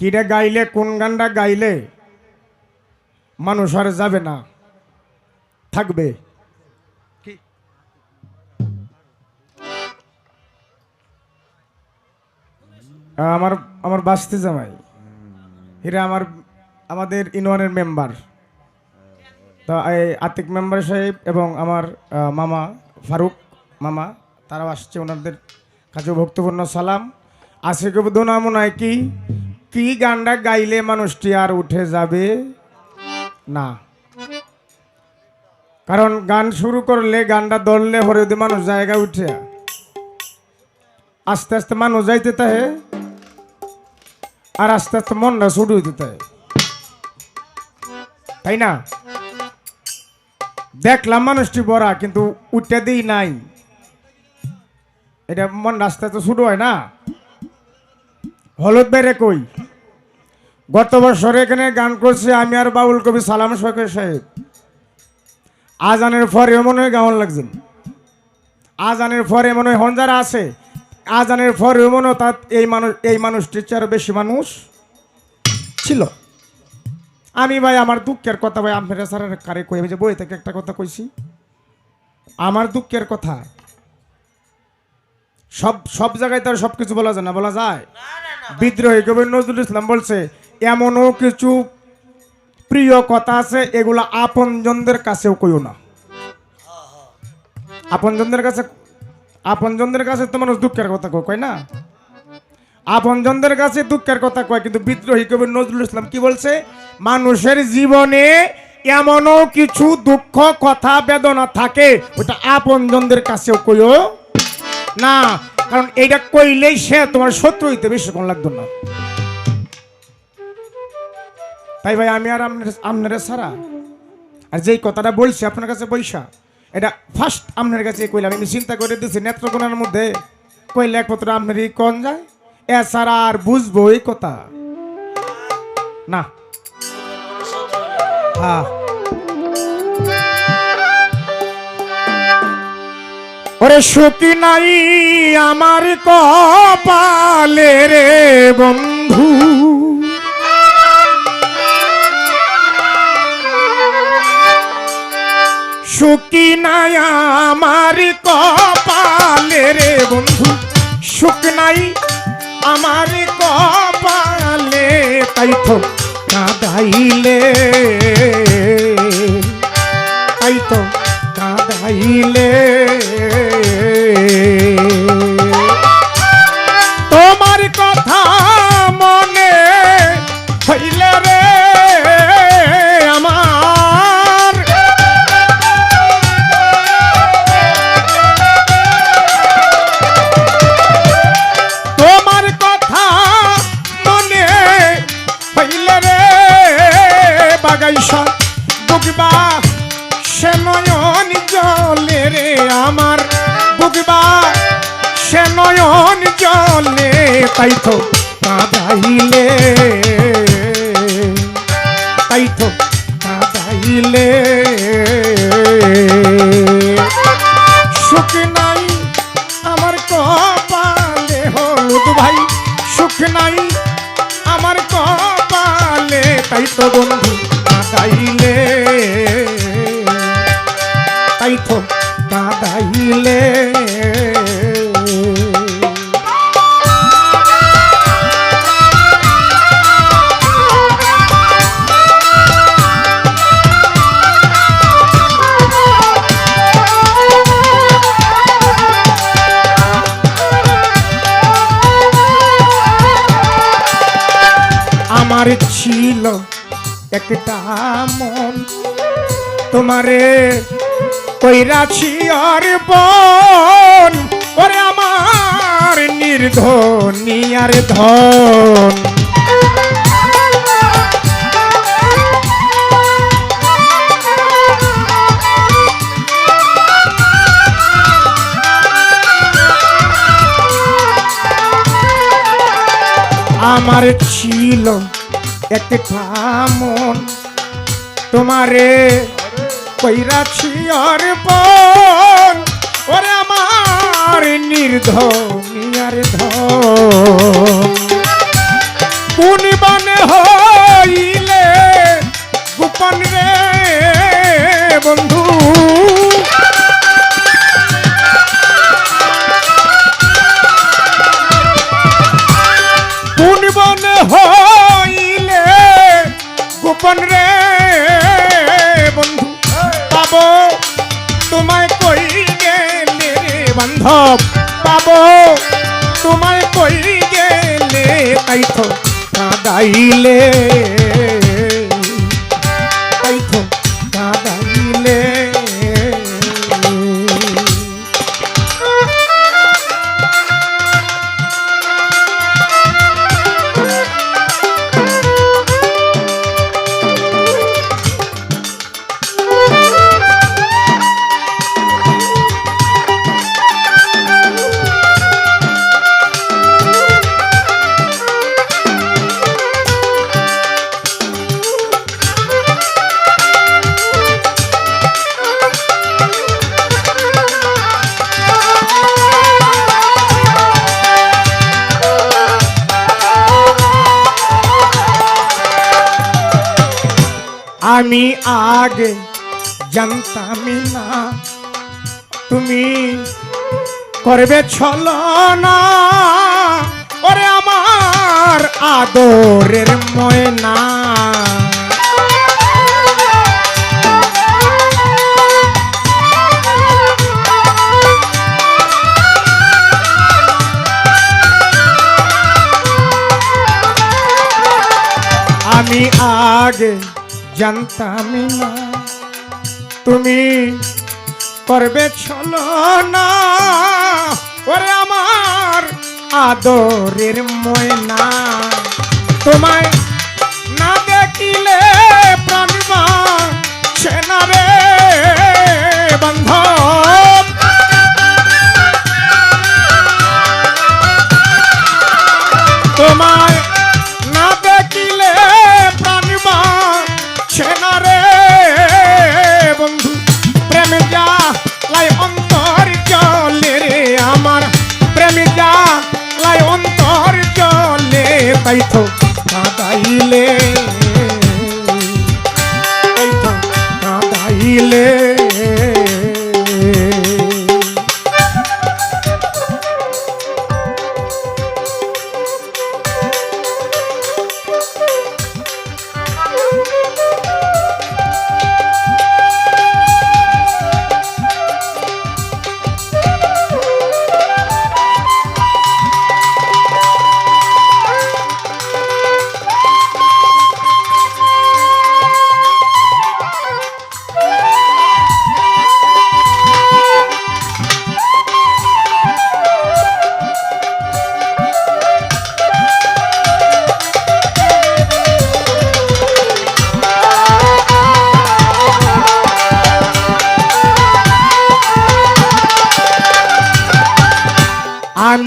কিরা গাইলে কোন গানটা গাইলে মানুষ আর যাবে না থাকবে। আমার আমার বাস্তি জামাই এরা আমার আমাদের ইউনিয়নের মেম্বার। তো এই আতিক মেম্বার সাহেব এবং আমার মামা ফারুক মামা তারাও আসছে ওনাদের কাছে ভক্তপূর্ণ সালাম। আশিক দোনা মনে হয় কি কি গানটা গাইলে মানুষটি আর উঠে যাবে না কারণ গান শুরু করলে গানটা ধরলে হরে যদি মানুষ জায়গা উঠে আস্তে আস্তে মানুষ যাইতে তাহে আর আস্তে আস্তে মনটা শুরু হইতে তাহে তাই না দেখলাম মানুষটি বড়া কিন্তু উঠতে দিই নাই এটা মন রাস্তা তো শুরু হয় না হলুদ বেড়ে কই গত বছর এখানে গান করছি আমি আর বাউল কবি সালাম শখের সাহেব। আজানের পরে মনে হয় গাওয়ান লাগছেন। আজানের পরে মনে হয় হঞ্জারা আছে আজানের পরে মনে হয় তার এই মানুষ এই মানুষটির চেয়ে বেশি মানুষ ছিল। আমি ভাই আমার দুঃখের কথা ভাই আপনারা স্যারের কারে কই? আমি যে বই থেকে একটা কথা কইছি। আমার দুঃখের কথা। সব সব জায়গায় তার সব কিছু বলা যায় না বলা যায়। বিদ্রোহী কবি নজরুল ইসলাম বলছে এমনও কিছু প্রিয় কথা আছে এগুলো আপনজনদের কাছেও কইও না। আপনজনদের কাছে আপনজনদের কাছে তো মানুষ দুঃখের কথা কয়, না? আপনজনদের কাছে দুঃখের কথা কয় কিন্তু বিদ্রোহী কবি নজরুল ইসলাম কি বলছে? মানুষের জীবনে এমনও কিছু দুঃখ কথা বেদনা থাকে ওটা আপনজনদের কাছেও কইও না। কারণ এইটা কইলেই সে তোমার শত্রু হইতে বেশিক্ষণ লাগতো না। তাই ভাই, আমি আর আপনার আপনারা সারা আর যেই কথাটা বলছি আপনার কাছে বৈশা, এটা ফার্স্ট আপনার কাছে কইলাম। আমি চিন্তা করে দিচ্ছি নেত্রকোনার মধ্যে কইলে একমাত্র আপনারই কন যায়? এছাড়া আর বুঝব এই কথা। না। হ্যাঁ। ওরে সুখী নাই আমার কপালে রে বন্ধু। সুখী নাই আমার কপালে রে বন্ধু। সুখ নাই আমার কপালে, তাই তো কাঁদাইলে। তাই তো কাঁদাইলে। আমার বুকবা সে নয়ন জলে তাই তো কাঁদাইলে তাই কাঁদাইলে সুখ নাই আমার কপালে হলুদ ভাই, সুখ নাই আমার কপালে তাই তো বন্ধু কাঁদাইলে কাঁদাইলে আমার ছিল একটা মন তোমারে কইরাছি আর বন ওরে আমার নির্ধনী আর ধন। আমার ছিল একটা মন তোমারে কইরাছি আর বন ওরে আমার নির্ধনী আর বান্ধব পাব। তোমায় কই গেলে? তাই তো কাঁদাইলে। আগে জানতামই না তুমি করবে ছলনা ওরে আমার আদরের ময়না আমি আগে জানতামই না। তুমি করবে চলো না। ওরে আমার আদরের ময়না। তোমায় জলে তাই তো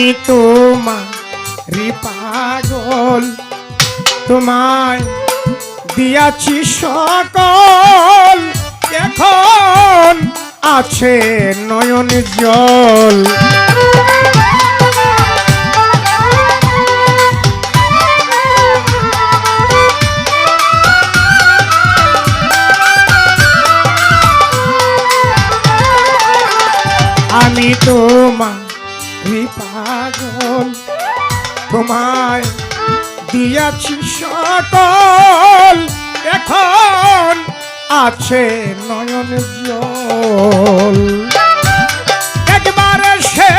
আমি তোমারি পাগল। তোমায় দিয়াছি সকল। এখন আছে নয়ন জল। তোমায় দিয়াছি সকল এখন আছে নয়ন জল। একবার সে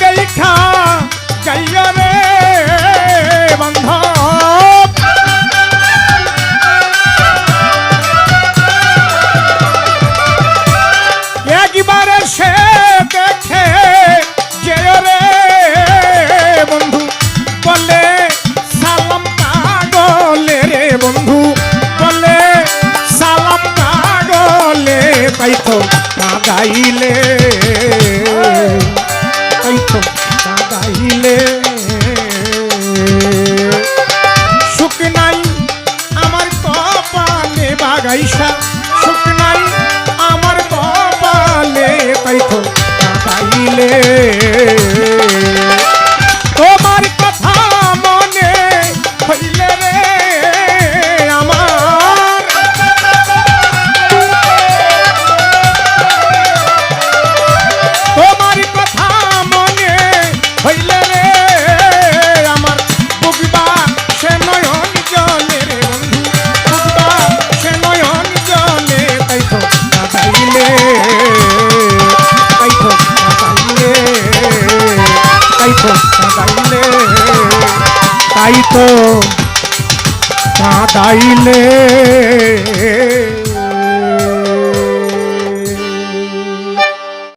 দেখা যাইয়া রে বান্ধব কাঁদাইলে তাই তো কাঁদাইলে।